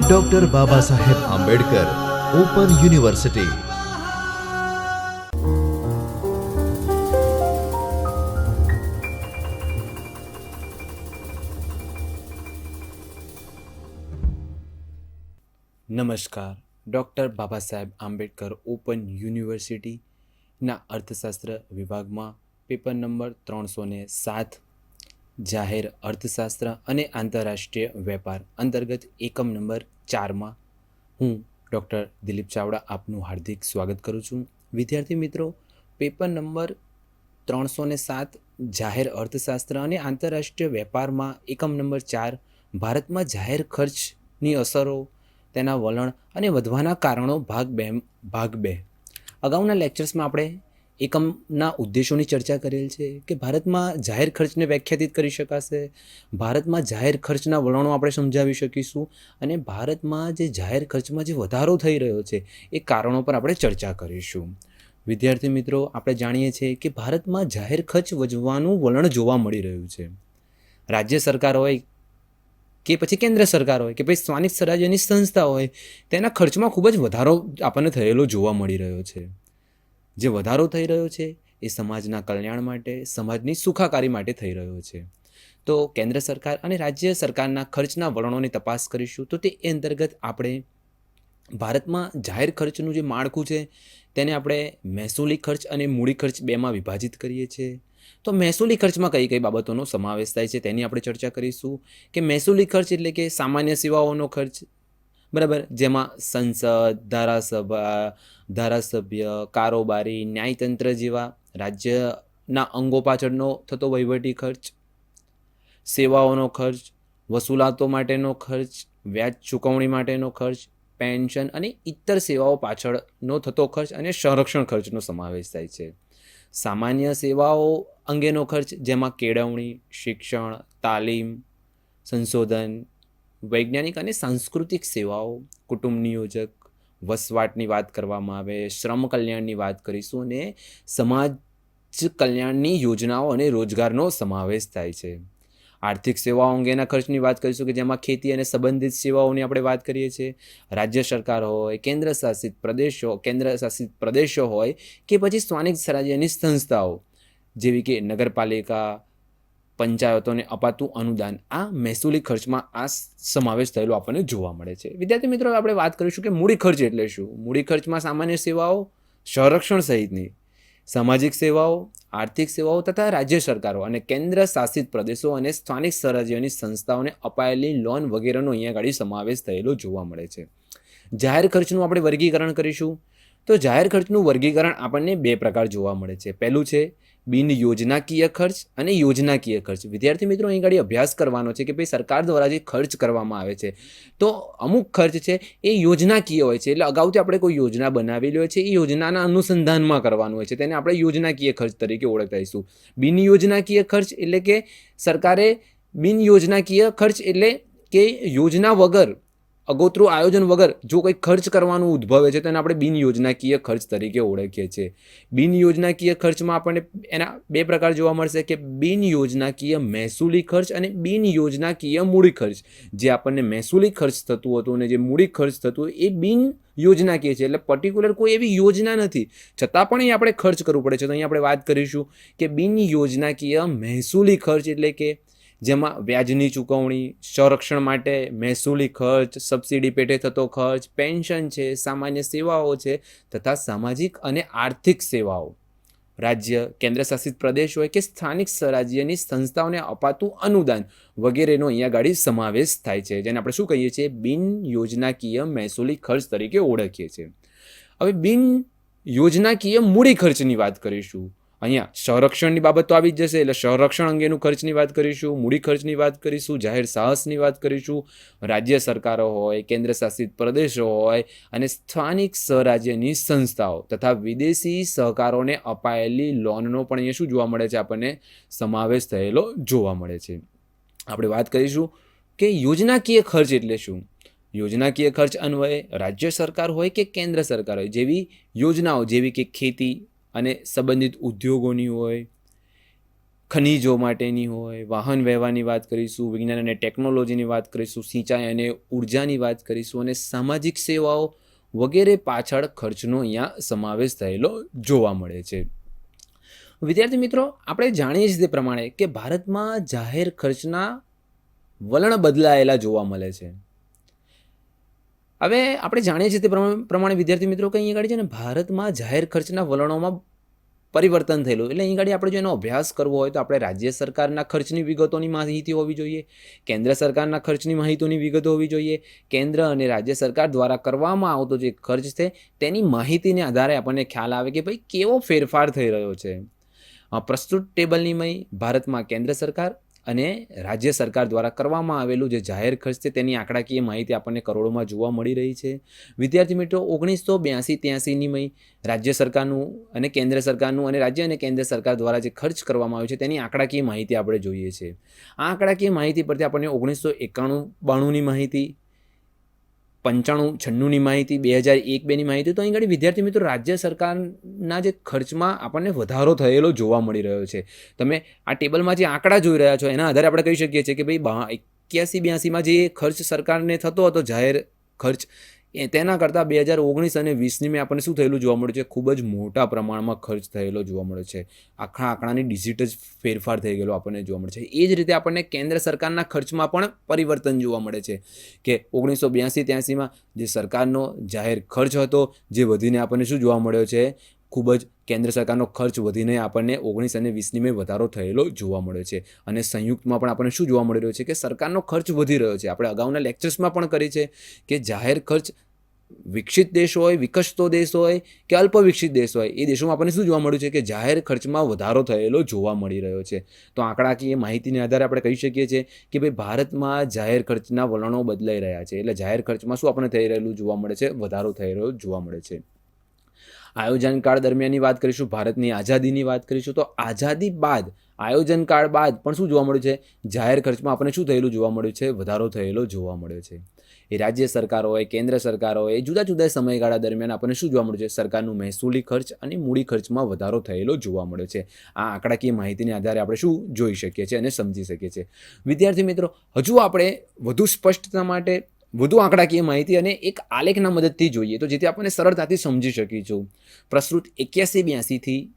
Doctor Baba Saheb Ambedkar open university નમસ્કાર. Doctor Baba Saheb Ambedkar open યુનિવર્સિટીના અર્થશાસ્ત્ર વિભાગમાં પેપર નંબર ત્રણસો ને સાત જાહેર અર્થશાસ્ત્ર અને આંતરરાષ્ટ્રીય વેપાર અંતર્ગત એકમ નંબર ચારમાં હું ડૉક્ટર દિલીપ ચાવડા આપનું હાર્દિક સ્વાગત કરું છું. વિદ્યાર્થી મિત્રો, પેપર નંબર ત્રણસો ને સાત, જાહેર અર્થશાસ્ત્ર અને આંતરરાષ્ટ્રીય વેપારમાં એકમ નંબર ચાર, ભારતમાં જાહેર ખર્ચની અસરો, તેના વલણ અને વધવાના કારણો ભાગ બે ભાગ બે. અગાઉના લેક્ચર્સમાં આપણે એકમના ઉદ્દેશોની ચર્ચા કરેલ છે કે ભારતમાં જાહેર ખર્ચને વ્યાખ્યાતિત કરી શકાશે, ભારતમાં જાહેર ખર્ચના વલણો આપણે સમજાવી શકીશું અને ભારતમાં જે જાહેર ખર્ચમાં જે વધારો થઈ રહ્યો છે એ કારણો પર આપણે ચર્ચા કરીશું. વિદ્યાર્થી મિત્રો, આપણે જાણીએ છીએ કે ભારતમાં જાહેર ખર્ચ વધવાનું વલણ જોવા મળી રહ્યું છે. રાજ્ય સરકાર હોય કે પછી કેન્દ્ર સરકાર હોય કે પછી સ્થાનિક સ્વરાજ્યની સંસ્થા હોય, તેના ખર્ચમાં ખૂબ જ વધારો આપણને થયેલો જોવા મળી રહ્યો છે. જે વધારો થઈ રહ્યો છે એ સમાજના કલ્યાણ માટે, સમાજની સુખાકારી માટે થઈ રહ્યો છે. તો કેન્દ્ર સરકાર અને રાજ્ય સરકારના ખર્ચના વલણોની તપાસ કરીશું તો તે અંતર્ગત આપણે ભારતમાં જાહેર ખર્ચનું જે માળખું છે તેને આપણે મહેસૂલી ખર્ચ અને મૂડી ખર્ચ બેમાં વિભાજિત કરીએ છીએ. તો મહેસૂલી ખર્ચમાં કઈ કઈ બાબતોનો સમાવેશ થાય છે તેની આપણે ચર્ચા કરીશું કે મહેસૂલી ખર્ચ એટલે કે સામાન્ય સેવાઓનો ખર્ચ બરાબર? જેમાં સંસદ, ધારાસભા, ધારાસભ્ય, કારોબારી, ન્યાયતંત્ર જેવા રાજ્યના અંગો પાછળનો થતો વહીવટી ખર્ચ, સેવાઓનો ખર્ચ, વસૂલાતો માટેનો ખર્ચ, વ્યાજ ચૂકવણી માટેનો ખર્ચ, પેન્શન અને ઇતર સેવાઓ પાછળનો થતો ખર્ચ અને સંરક્ષણ ખર્ચનો સમાવેશ થાય છે. સામાન્ય સેવાઓ અંગેનો ખર્ચ, જેમાં કેળવણી, શિક્ષણ, તાલીમ, સંશોધન વૈજ્ઞાનિક અને સાંસ્કૃતિક સેવાઓ, કુટુંબ નિયોજક, વસવાટની વાત કરવામાં આવે, શ્રમ કલ્યાણની વાત કરીશું અને સમાજ કલ્યાણની યોજનાઓ અને રોજગારનો સમાવેશ થાય છે. આર્થિક સેવાઓ અંગેના ખર્ચની વાત કરીશું કે જેમાં ખેતી અને સંબંધિત સેવાઓની આપણે વાત કરીએ છીએ. રાજ્ય સરકાર હોય, કેન્દ્ર શાસિત પ્રદેશો, કેન્દ્ર શાસિત પ્રદેશો હોય કે પછી સ્થાનિક સ્વરાજ્યની સંસ્થાઓ, જેવી કે નગરપાલિકા પંચાયતોને અપાતું અનુદાન. આ મહેસૂલી ખર્ચમાં આ સમાવેશ થયેલો આપણને જોવા મળે છે. વિદ્યાર્થી મિત્રો આપણે વાત કરીશું કે મૂડી ખર્ચ એટલે શું? મૂડી ખર્ચમાં સામાન્ય સેવાઓ, સંરક્ષણ સહિતની, સામાજિક સેવાઓ, આર્થિક સેવાઓ તથા રાજ્ય સરકારો અને કેન્દ્ર શાસિત પ્રદેશો અને સ્થાનિક સ્વરાજ્યની સંસ્થાઓને અપાયેલી લોન વગેરેનો અહીંયા આગળ સમાવેશ થયેલો જોવા મળે છે. જાહેર ખર્ચનું આપણે વર્ગીકરણ કરીશું. તો જાહેર ખર્ચનું વર્ગીકરણ આપણને બે પ્રકાર જોવા મળે છે. પહેલું છે બિન યોજનાકીય ખર્ચ અને યોજનાકીય ખર્ચ. વિદ્યાર્થી મિત્રો, અહીં આગળ અભ્યાસ કરવાનો છે કે ભાઈ સરકાર દ્વારા જે ખર્ચ કરવામાં આવે છે, તો અમુક ખર્ચ છે એ યોજનાકીય હોય છે. એટલે અગાઉથી આપણે કોઈ યોજના બનાવેલી હોય છે, એ યોજનાના અનુસંધાનમાં કરવાનું હોય છે. તેને આપણે યોજનાકીય ખર્ચ તરીકે ઓળખાઈશું. બિન યોજનાકીય ખર્ચ એટલે કે સરકારે બિન યોજનાકીય ખર્ચ એટલે કે યોજના વગર અગોતરું આયોજન વગર જો કંઈ ખર્ચ કરવાનું ઉદ્ભવે છે તેને આપણે બિનયોજનાકીય ખર્ચ તરીકે ઓળખીએ છીએ. બિન યોજનાકીય ખર્ચમાં આપણને એના બે પ્રકાર જોવા મળશે કે બિનયોજનાકીય મહેસૂલી ખર્ચ અને બિનયોજનાકીય મૂડી ખર્ચ. જે આપણને મહેસૂલી ખર્ચ થતું હતું અને જે મૂડી ખર્ચ થતું એ બિન યોજનાકીય છે. એટલે પર્ટિક્યુલર કોઈ એવી યોજના નથી. છતાં પણ અહીં આપણે ખર્ચ કરવું પડે છે. તો અહીં આપણે વાત કરીશું કે બિન યોજનાકીય મહેસૂલી ખર્ચ એટલે કે જેમાં વ્યાજની ચૂકવણી, સંરક્ષણ માટે મહેસૂલી ખર્ચ, સબસિડી પેટે થતો ખર્ચ, પેન્શન છે, સામાન્ય સેવાઓ છે તથા સામાજિક અને આર્થિક સેવાઓ. રાજ્ય, કેન્દ્રશાસિત પ્રદેશ હોય કે સ્થાનિક સ્વરાજ્યની સંસ્થાઓને અપાતું અનુદાન વગેરેનો અહીંયા ગાડી સમાવેશ થાય છે, જેને આપણે શું કહીએ છીએ? બિન યોજનાકીય મહેસૂલી ખર્ચ તરીકે ઓળખીએ છીએ. હવે બિન યોજનાકીય મૂડી ખર્ચની વાત કરીશું. અહીંયા સંરક્ષણની બાબત તો આવી જ જશે. એટલે સંરક્ષણ અંગેનું ખર્ચની વાત કરીશું, મૂડી ખર્ચની વાત કરીશું, જાહેર સાહસની વાત કરીશું. રાજ્ય સરકારો હોય કેન્દ્ર શાસિત પ્રદેશો હોય અને સ્થાનિક સ્વરાજ્યની સંસ્થાઓ તથા વિદેશી સહકારોને અપાયેલી લોનનો પણ અહીંયા શું જોવા મળે છે? આપણને સમાવેશ થયેલો જોવા મળે છે. આપણે વાત કરીશું કે યોજનાકીય ખર્ચ એટલે શું? યોજનાકીય ખર્ચ અન્વયે રાજ્ય સરકાર હોય કે કેન્દ્ર સરકાર હોય? જેવી યોજનાઓ, જેવી કે ખેતી અને સંબંધિત ઉદ્યોગોની હોય, ખનિજો માટેની હોય, વાહન વ્યવહારની વાત કરીશું, વિજ્ઞાન અને ટેકનોલોજીની વાત કરીશું, સિંચાઈ અને ઉર્જાની વાત કરીશું અને સામાજિક સેવાઓ વગેરે પાછળ ખર્ચનો અહીંયા સમાવેશ થયેલો જોવા મળે છે. વિદ્યાર્થી મિત્રો, આપણે જાણીએ છીએ તે પ્રમાણે કે ભારતમાં જાહેર ખર્ચના વલણ બદલાયેલા જોવા મળે છે. હવે આપણે જાણીએ છીએ તે પ્રમાણે વિદ્યાર્થી મિત્રો કે અહીં આગળ છે ને ભારતમાં જાહેર ખર્ચના વલણોમાં પરિવર્તન થયેલું. એટલે અહીં આગળ આપણે જો એનો અભ્યાસ કરવો હોય તો આપણે રાજ્ય સરકારના ખર્ચની વિગતોની માહિતી હોવી જોઈએ, કેન્દ્ર સરકારના ખર્ચની માહિતીની વિગતો હોવી જોઈએ, કેન્દ્ર અને રાજ્ય સરકાર દ્વારા કરવામાં આવતો જે ખર્ચ છે તેની માહિતીને આધારે આપણને ખ્યાલ આવે કે ભાઈ કેવો ફેરફાર થઈ રહ્યો છે. પ્રસ્તુત ટેબલની મય ભારતમાં કેન્દ્ર સરકાર અને રાજ્ય સરકાર દ્વારા કરવામાં આવેલું જે જાહેર ખર્ચ છે તેની આંકડાકીય માહિતી આપણને કરોડોમાં જોવા મળી રહી છે. વિદ્યાર્થી મિત્રો ઓગણીસો બ્યાસી ત્યાસીની મય રાજ્ય સરકારનું અને કેન્દ્ર સરકારનું અને રાજ્ય અને કેન્દ્ર સરકાર દ્વારા જે ખર્ચ કરવામાં આવ્યો છે તેની આંકડાકીય માહિતી આપણે જોઈએ છે. આ આંકડાકીય માહિતી પરથી આપણને ઓગણીસો એકાણું બાણુંની માહિતી પંચાણું, છન્નુંની માહિતી, બે હજાર એક બેની માહિતી, તો અહીં આગળ વિદ્યાર્થી મિત્રો રાજ્ય સરકારના જે ખર્ચમાં આપણને વધારો થયેલો જોવા મળી રહ્યો છે. તમે આ ટેબલમાં જે આંકડા જોઈ રહ્યા છો, એના આધારે આપણે કહી શકીએ છીએ કે ભાઈ એક્યાસી બ્યાસીમાં જે ખર્ચ સરકારને થતો હતો, જાહેર ખર્ચ તેના કરતાં બે હજાર ઓગણીસ અને વીસની મેં આપણને શું થયેલું જોવા મળ્યું છે? ખૂબ જ મોટા પ્રમાણમાં ખર્ચ થયેલો જોવા મળ્યો છે. આખા આંકડાની ડિજિટ જ ફેરફાર થઈ ગયેલો આપણને જોવા મળે છે. એ જ રીતે આપણને કેન્દ્ર સરકારના ખર્ચમાં પણ પરિવર્તન જોવા મળે છે કે ઓગણીસો બ્યાસી ત્યાસીમાં જે સરકારનો જાહેર ખર્ચ હતો, જે વધીને આપણને શું જોવા મળ્યો છે? ખૂબ જ કેન્દ્ર સરકારનો ખર્ચ વધીને આપણને ઓગણીસ અને વીસની મેં વધારો થયેલો જોવા મળ્યો છે. અને સંયુક્તમાં પણ આપણને શું જોવા મળી રહ્યો છે કે સરકારનો ખર્ચ વધી રહ્યો છે. આપણે અગાઉના લેક્ચર્સમાં પણ કરી છે કે જાહેર ખર્ચ વિકસિત દેશ હોય, વિકસતો દેશ હોય કે અલ્પ વિકસિત દેશ હોય, એ દેશોમાં આપણને શું જોવા મળ્યું છે કે જાહેર ખર્ચમાં વધારો થયેલો જોવા મળી રહ્યો છે. તો આંકડાકીય માહિતીને આધારે આપણે કહી શકીએ છીએ કે ભાઈ ભારતમાં જાહેર ખર્ચના વલણો બદલાઈ રહ્યા છે. એટલે જાહેર ખર્ચમાં શું આપણને થઈ રહેલું જોવા મળે છે? વધારો થઈ રહ્યો જોવા મળે છે. આયોજન કાળ દરમિયાનની વાત કરીશું, ભારતની આઝાદીની વાત કરીશું, તો આઝાદી બાદ, આયોજન કાળ બાદ પણ શું જોવા મળ્યું છે? જાહેર ખર્ચમાં આપણને શું થયેલું જોવા મળ્યું છે? વધારો થયેલો જોવા મળ્યો છે. એ રાજ્ય સરકાર હોય કેન્દ્ર સરકાર હોય એ જુદા જુદા સમયગાળા દરમિયાન આપણને શું જોવા મળ્યું છે? સરકારનું મહેસૂલી ખર્ચ અને મૂડી ખર્ચમાં વધારો થયેલો જોવા મળ્યો છે. આ આંકડાકીય માહિતીને આધારે આપણે શું જોઈ શકીએ છીએ અને સમજી શકીએ છીએ. વિદ્યાર્થી મિત્રો, હજુ આપણે વધુ સ્પષ્ટતા માટે વધુ આંકડાકીય માહિતી અને એક આલેખના મદદથી જોઈએ તો જેથી આપણને સરળતાથી સમજી શકીશું. પ્રસ્તુત એક્યાસી બ્યાસીથી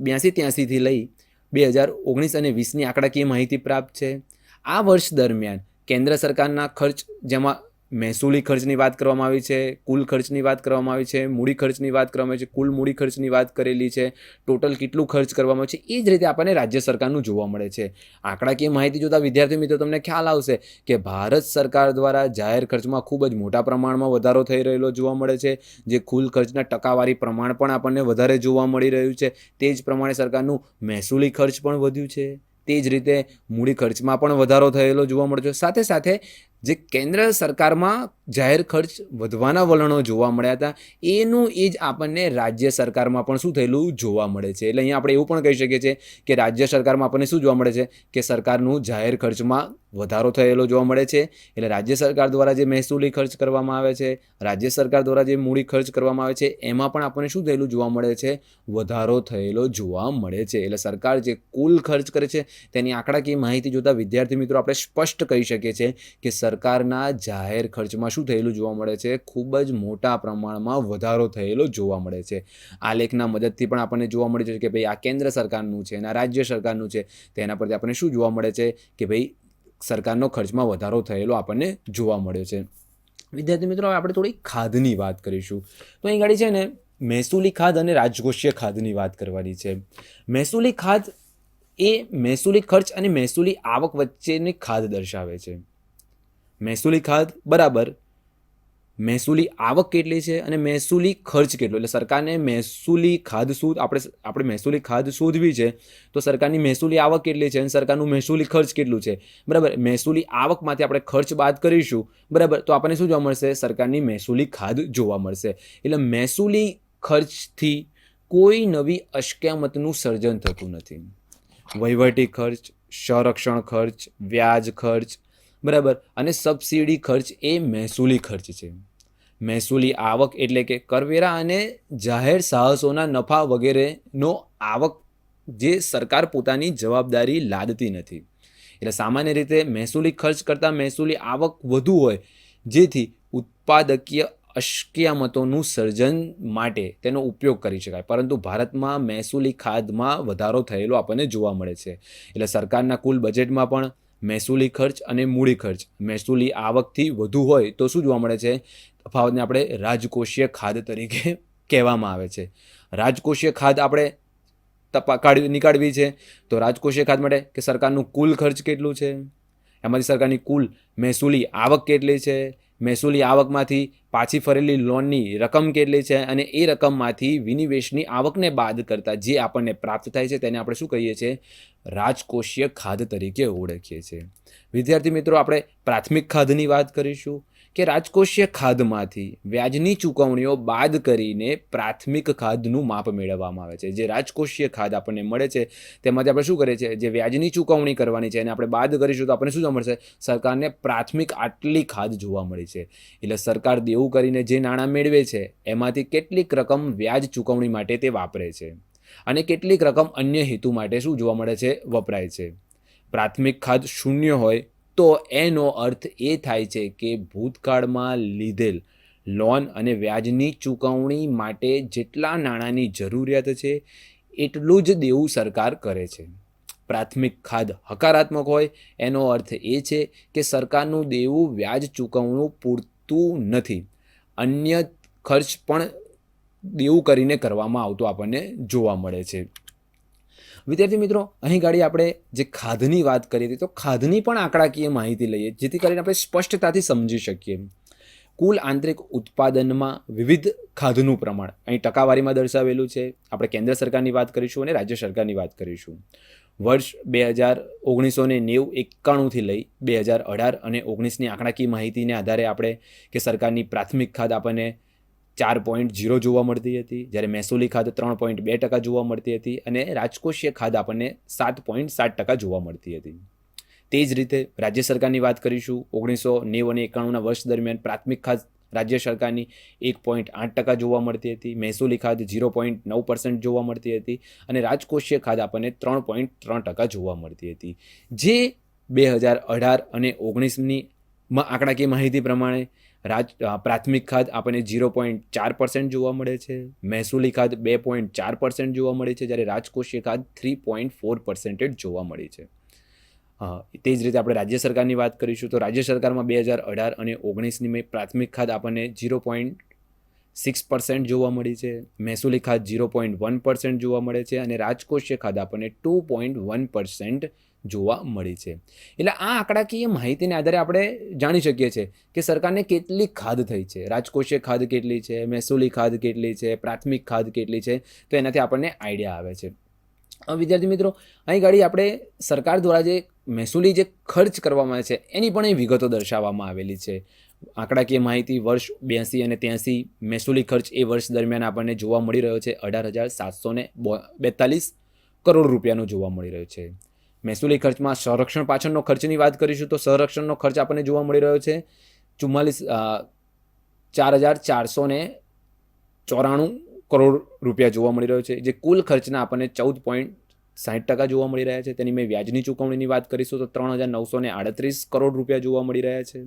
બ્યાસી ત્યાસીથી લઈ બે હજાર ઓગણીસ અને વીસની આંકડાકીય માહિતી પ્રાપ્ત છે. આ વર્ષ દરમિયાન કેન્દ્ર સરકારના ખર્ચ જેમાં મહેસૂલી ખર્ચની વાત કરવામાં આવી છે, કુલ ખર્ચની વાત કરવામાં આવી છે, મૂડી ખર્ચની વાત કરવામાં આવી છે, કુલ મૂડી ખર્ચની વાત કરેલી છે, ટોટલ કેટલું ખર્ચ કરવામાં આવે છે, એ જ રીતે આપણને રાજ્ય સરકારનું જોવા મળે છે. આંકડાકીય માહિતી જોતા વિદ્યાર્થી મિત્રો, તમને ખ્યાલ આવશે કે ભારત સરકાર દ્વારા જાહેર ખર્ચમાં ખૂબ જ મોટા પ્રમાણમાં વધારો થઈ રહેલો જોવા મળે છે, જે કુલ ખર્ચના ટકાવારી પ્રમાણ પણ આપણને વધારે જોવા મળી રહ્યું છે. તે જ પ્રમાણે સરકારનું મહેસૂલી ખર્ચ પણ વધ્યું છે. તે જ રીતે મૂડી ખર્ચમાં પણ વધારો થયેલો જોવા મળે છે. સાથે સાથે જે કેન્દ્ર સરકારમાં જાહેર ખર્ચ વધવાના વલણો જોવા મળ્યા હતા, એનું એ જ આપણને રાજ્ય સરકારમાં પણ શું થયેલું જોવા મળે છે. એટલે અહીંયા આપણે એવું પણ કહી શકીએ છીએ કે રાજ્ય સરકારમાં આપણને શું જોવા મળે છે? કે સરકારનું જાહેર ખર્ચમાં વધારો થયેલો જોવા મળે છે. એટલે રાજ્ય સરકાર દ્વારા જે મહેસૂલી ખર્ચ કરવામાં આવે છે, રાજ્ય સરકાર દ્વારા જે મૂડી ખર્ચ કરવામાં આવે છે, એમાં પણ આપણને શું થયેલું જોવા મળે છે? વધારો થયેલો જોવા મળે છે. એટલે સરકાર જે કુલ ખર્ચ કરે છે, તેની આંકડાકીય માહિતી જોતાં વિદ્યાર્થી મિત્રો આપણે સ્પષ્ટ કહી શકીએ છીએ કે સરકારના જાહેર ખર્ચમાં શું થયેલું જોવા મળે છે? ખૂબ જ મોટા પ્રમાણમાં વધારો થયેલો જોવા મળે છે. આ લેખના મદદથી પણ આપણને જોવા મળે છે કે ભાઈ આ કેન્દ્ર સરકારનું છે અને આ રાજ્ય સરકારનું છે, તેના પરથી આપણને શું જોવા મળે છે કે ભાઈ સરકારનો ખર્ચમાં વધારો થયેલો આપણને જોવા મળ્યો છે. વિદ્યાર્થી મિત્રો, હવે આપણે થોડી ખાધની વાત કરીશું. તો અહીં ગાડી છે ને, મહેસૂલી ખાધ અને રાજકોષીય ખાધની વાત કરવાની છે. મહેસૂલી ખાધ એ મહેસૂલી ખર્ચ અને મહેસૂલી આવક વચ્ચેની ખાધ દર્શાવે છે. મહેસૂલી ખાધ બરાબર. મહેસૂલી આવક કેટલી છે અને મહેસૂલી ખર્ચ કેટલો? એટલે સરકારને મહેસૂલી ખાધ શોધ આપણે આપણે મહેસૂલી ખાધ શોધવી છે, તો સરકારની મહેસૂલી આવક કેટલી છે અને સરકારનું મહેસૂલી ખર્ચ કેટલું છે? બરાબર, મહેસૂલી આવકમાંથી આપણે ખર્ચ બાદ કરીશું, બરાબર. તો આપણને શું જોવા મળશે? સરકારની મહેસૂલી ખાધ જોવા મળશે. એટલે મહેસૂલી ખર્ચથી કોઈ નવી અસ્ક્યામતનું સર્જન થતું નથી. વહીવટી ખર્ચ, સંરક્ષણ ખર્ચ, વ્યાજ ખર્ચ બરાબર? અને સબસિડી ખર્ચ એ મહેસૂલી ખર્ચ છે. મહેસૂલી આવક એટલે કે કરવેરા અને જાહેર સાહસોના નફા વગેરેનો આવક જે સરકાર પોતાની જવાબદારી લાદતી નથી. એટલે સામાન્ય રીતે મહેસૂલી ખર્ચ કરતાં મહેસૂલી આવક વધુ હોય, જેથી ઉત્પાદકીય અસ્કયામતોનું સર્જન માટે તેનો ઉપયોગ કરી શકાય. પરંતુ ભારતમાં મહેસૂલી ખાધમાં વધારો થયેલો આપણને જોવા મળે છે. એટલે સરકારના કુલ બજેટમાં પણ મહેસૂલી ખર્ચ અને મૂડી ખર્ચ. મહેસૂલી આવકથી વધુ હોય તો શું જોવા મળે છે? તફાવતને આપણે રાજકોષીય ખાદ તરીકે કહેવામાં આવે છે. રાજકોષીય ખાદ આપણે તપા, કાઢવી, નીકાળવી છે. તો રાજકોષીય ખાત માટે કે સરકારનું કુલ ખર્ચ કેટલું છે? એમાંથી સરકારની કુલ મહેસૂલી આવક કેટલી છે? મહેસૂલી આવકમાંથી પાછી ફરેલી લોનની રકમ કેટલી છે અને એ રકમમાંથી વિનિવેશની આવકને બાદ કરતાં જે આપણને પ્રાપ્ત થાય છે તેને આપણે શું કહીએ છીએ? રાજકોષીય ખાધ તરીકે ઓળખીએ છીએ. વિદ્યાર્થી મિત્રો, આપણે પ્રાથમિક ખાધની વાત કરીશું. કે રાજકોષીય ખાધમાંથી વ્યાજની ચૂકવણીઓ બાદ કરીને પ્રાથમિક ખાધનું માપ મેળવવામાં આવે છે. જે રાજકોષીય ખાધ આપણને મળે છે, તેમાંથી આપણે શું કરીએ છીએ? જે વ્યાજની ચૂકવણી કરવાની છે, એને આપણે બાદ કરીશું તો આપણને શું જોવા મળશે? સરકારને પ્રાથમિક આટલી ખાધ જોવા મળી છે. એટલે સરકાર દેવું કરીને જે નાણાં મેળવે છે, એમાંથી કેટલીક રકમ વ્યાજ ચૂકવણી માટે તે વાપરે છે અને કેટલીક રકમ અન્ય હેતુ માટે શું જોવા મળે છે? વપરાય છે. પ્રાથમિક ખાધ શૂન્ય હોય તો એનો અર્થ એ થાય છે કે ભૂતકાળમાં લીધેલ લોન અને વ્યાજની ચૂકવણી માટે જેટલા નાણાંની જરૂરિયાત છે, એટલું જ દેવું સરકાર કરે છે. પ્રાથમિક ખાધ હકારાત્મક હોય, એનો અર્થ એ છે કે સરકારનું દેવું વ્યાજ ચૂકવણું પૂરતું નથી. અન્ય ખર્ચ પણ દેવું કરીને કરવામાં આવતું આપણને જોવા મળે છે. વિદ્યાર્થી મિત્રો, અહીં ગાડી આપણે જે ખાધની વાત કરી હતી, તો ખાધની પણ આંકડાકીય માહિતી લઈએ, જેથી કરીને આપણે સ્પષ્ટતાથી સમજી શકીએ. કુલ આંતરિક ઉત્પાદનમાં વિવિધ ખાધનું પ્રમાણ અહીં ટકાવારીમાં દર્શાવેલું છે. આપણે કેન્દ્ર સરકારની વાત કરીશું અને રાજ્ય સરકારની વાત કરીશું. વર્ષ બે હજાર ઓગણીસો ને નેવું એકાણુંથી લઈ બે હજાર અઢાર અને ઓગણીસની આંકડાકીય માહિતીને આધારે આપણે કે સરકારની પ્રાથમિક ખાધ આપણને ચાર પોઈન્ટ ઝીરો જોવા મળતી હતી. જ્યારે મહેસૂલી ખાધ ત્રણ પોઈન્ટ બે ટકા જોવા મળતી હતી અને રાજકોષીય ખાધ આપણને સાત પોઈન્ટ સાત ટકા જોવા મળતી હતી. તે જ રીતે રાજ્ય સરકારની વાત કરીશું, ઓગણીસો નેવું અને એકાણુંના વર્ષ દરમિયાન પ્રાથમિક ખાધ રાજ્ય સરકારની એક પોઈન્ટ આઠ ટકા જોવા મળતી હતી. મહેસૂલી ખાધ ઝીરો પોઈન્ટ નવ પર્સન્ટ જોવા મળતી હતી અને રાજકોષીય ખાધ આપણને ત્રણ પોઈન્ટ ત્રણ ટકા જોવા મળતી હતી. જે બે હજાર અઢાર અને ઓગણીસની આંકડાકીય માહિતી પ્રમાણે રાજ પ્રાથમિક ખાદ આપણને ઝીરો પોઈન્ટ ચાર પર્સન્ટ જોવા મળે છે. મહેસૂલી ખાદ બે પોઈન્ટ ચાર પર્સન્ટ જોવા મળે છે, જ્યારે રાજકોષીય ખાદ થ્રી પોઈન્ટ ફોર પર્સન્ટેજ જોવા મળી છે. તે જ રીતે આપણે રાજ્ય સરકારની વાત કરીશું તો રાજ્ય સરકારમાં બે હજાર અઢાર અને ઓગણીસની મેં પ્રાથમિક ખાદ આપણને ઝીરો પોઈન્ટ સિક્સ પર્સન્ટ જોવા મળી છે. મહેસૂલી ખાદ ઝીરો પોઈન્ટ વન પર્સન્ટ જોવા મળે છે અને રાજકોષીય ખાદ આપણને ટુ પોઈન્ટ વન પર્સન્ટ જોવા મળી છે. એટલે આ આંકડાકીય માહિતીને આધારે આપણે જાણી શકીએ છીએ કે સરકારને કેટલી ખાધ થઈ છે. રાજકોષીય ખાધ કેટલી છે? મહેસૂલી ખાદ કેટલી છે? પ્રાથમિક ખાદ કેટલી છે? તો એનાથી આપણને આઈડિયા આવે છે. વિદ્યાર્થી મિત્રો, અહીં ગાડી આપણે સરકાર દ્વારા જે મહેસૂલી જે ખર્ચ કરવામાં આવે છે, એની પણ એ વિગતો દર્શાવવામાં આવેલી છે. આંકડાકીય માહિતી વર્ષ બ્યાસી અને ત્યાંસી, મહેસૂલી ખર્ચ એ વર્ષ દરમિયાન આપણને જોવા મળી રહ્યો છે. અઢાર હજાર સાતસો ને બેતાલીસ કરોડ રૂપિયાનો જોવા મળી રહ્યો છે. મહેસૂલી ખર્ચમાં સંરક્ષણ પાછળનો ખર્ચની વાત કરીશું તો સંરક્ષણનો ખર્ચ આપણને જોવા મળી રહ્યો છે ચુમ્માલીસ ચાર હજાર ચારસો ને ચોરાણું કરોડ રૂપિયા જોવા મળી રહ્યો છે, જે કુલ ખર્ચના આપણને ચૌદ પોઈન્ટ સાઠ ટકા જોવા મળી રહ્યા છે. તેની મેં વ્યાજની ચૂકવણીની વાત કરીશું તો ત્રણ હજાર નવસો આડત્રીસ કરોડ રૂપિયા જોવા મળી રહ્યા છે.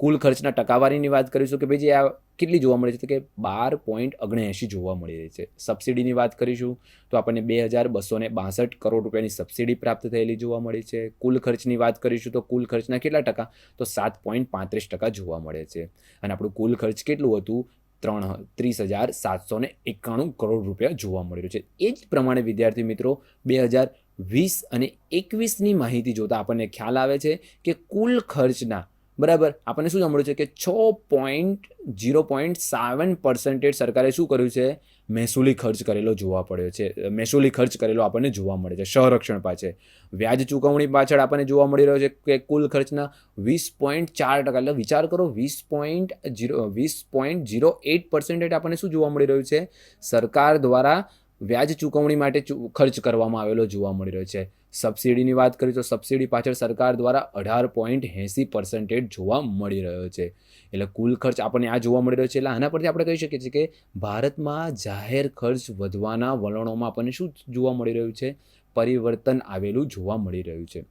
કુલ ખર્ચના ટકાવારીની વાત કરીશું કે ભાઈ જે આ કેટલી જોવા મળે છે? તો કે બાર પોઈન્ટ ઓગણએંશી જોવા મળી રહી છે. સબસિડીની વાત કરીશું તો આપણને બે હજાર બસો ને બાસઠ કરોડ રૂપિયાની સબસિડી પ્રાપ્ત થયેલી જોવા મળી છે. કુલ ખર્ચની વાત કરીશું તો કુલ ખર્ચના કેટલા ટકા? તો સાત પોઈન્ટ પાંત્રીસ ટકા જોવા મળે છે. અને આપણું કુલ ખર્ચ કેટલું હતું? ત્રણ ત્રીસ હજાર સાતસો ને એકાણું કરોડ રૂપિયા જોવા મળી રહ્યું છે. એ જ પ્રમાણે વિદ્યાર્થી મિત્રો, બે હજાર વીસ અને એકવીસની માહિતી જોતાં આપણને ખ્યાલ આવે છે કે કુલ ખર્ચના બરાબર? આપણને શું સાંભળ્યું છે કે છ point zero point seven percentage સરકારે શું કર્યું છે? મહેસૂલી ખર્ચ કરેલો જોવા પડ્યો છે. મહેસૂલી ખર્ચ કરેલો આપણને જોવા મળે છે. સંરક્ષણ પાછળ. વ્યાજ ચૂકવણી પાછળ આપણને જોવા મળી રહ્યો છે કે કુલ ખર્ચના વીસ પોઈન્ટ ચાર ટકા. એટલે વિચાર કરો, વીસ પોઈન્ટ ઝીરો વીસ પોઈન્ટ ઝીરો એટ પર્સન્ટેજ આપણને શું જોવા મળી રહ્યું છે? સરકાર દ્વારા વ્યાજ ચૂકવણી માટે ખર્ચ કરવામાં આવેલો જોવા મળી રહ્યો છે. સબસિડીની વાત કરીએ તો સબસિડી પાછળ સરકાર દ્વારા અઢાર પોઈન્ટ એંસી પર્સન્ટેજ જોવા મળી રહ્યો છે. એટલે કુલ ખર્ચ આપણને આ જોવા મળી રહ્યો છે. એટલે આના પરથી આપણે કહી શકીએ છીએ કે ભારતમાં જાહેર ખર્ચ વધવાના વલણોમાં આપણને શું જોવા મળી રહ્યું છે? પરિવર્તન આવેલું જોવા મળી રહ્યું છે.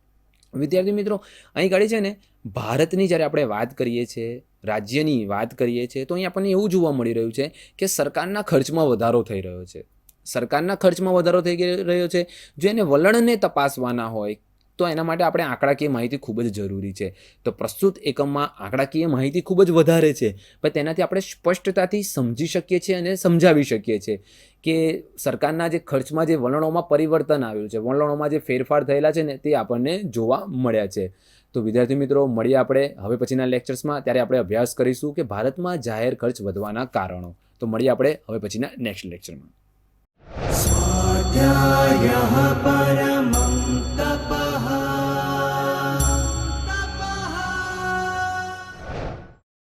વિદ્યાર્થી મિત્રો, અહીં ગાડી છે ને, ભારતની જ્યારે આપણે વાત કરીએ છીએ રાજ્યની વાત કરીએ છીએ તો અહીં આપણને એવું જોવા મળી રહ્યું છે કે સરકારના ખર્ચમાં વધારો થઈ રહ્યો છે. સરકારના ખર્ચમાં વધારો થઈ રહ્યો છે. જો એને વલણને તપાસવાના હોય, તો એના માટે આપણે આંકડાકીય માહિતી ખૂબ જ જરૂરી છે. તો પ્રસ્તુત એકમમાં આંકડાકીય માહિતી ખૂબ જ વધારે છે. પણ તેનાથી આપણે સ્પષ્ટતાથી સમજી શકીએ છીએ અને સમજાવી શકીએ છીએ કે સરકારના જે ખર્ચમાં જે વલણોમાં પરિવર્તન આવ્યું છે, વલણોમાં જે ફેરફાર થયેલા છે ને, તે આપણને જોવા મળ્યા છે. તો વિદ્યાર્થી મિત્રો, મળીએ આપણે હવે પછીના લેક્ચર્સમાં. ત્યારે આપણે અભ્યાસ કરીશું કે ભારતમાં જાહેર ખર્ચ વધવાના કારણો. તો મળીએ આપણે હવે પછીના નેક્સ્ટ લેક્ચરમાં. સ્વાધ્યાય પરમા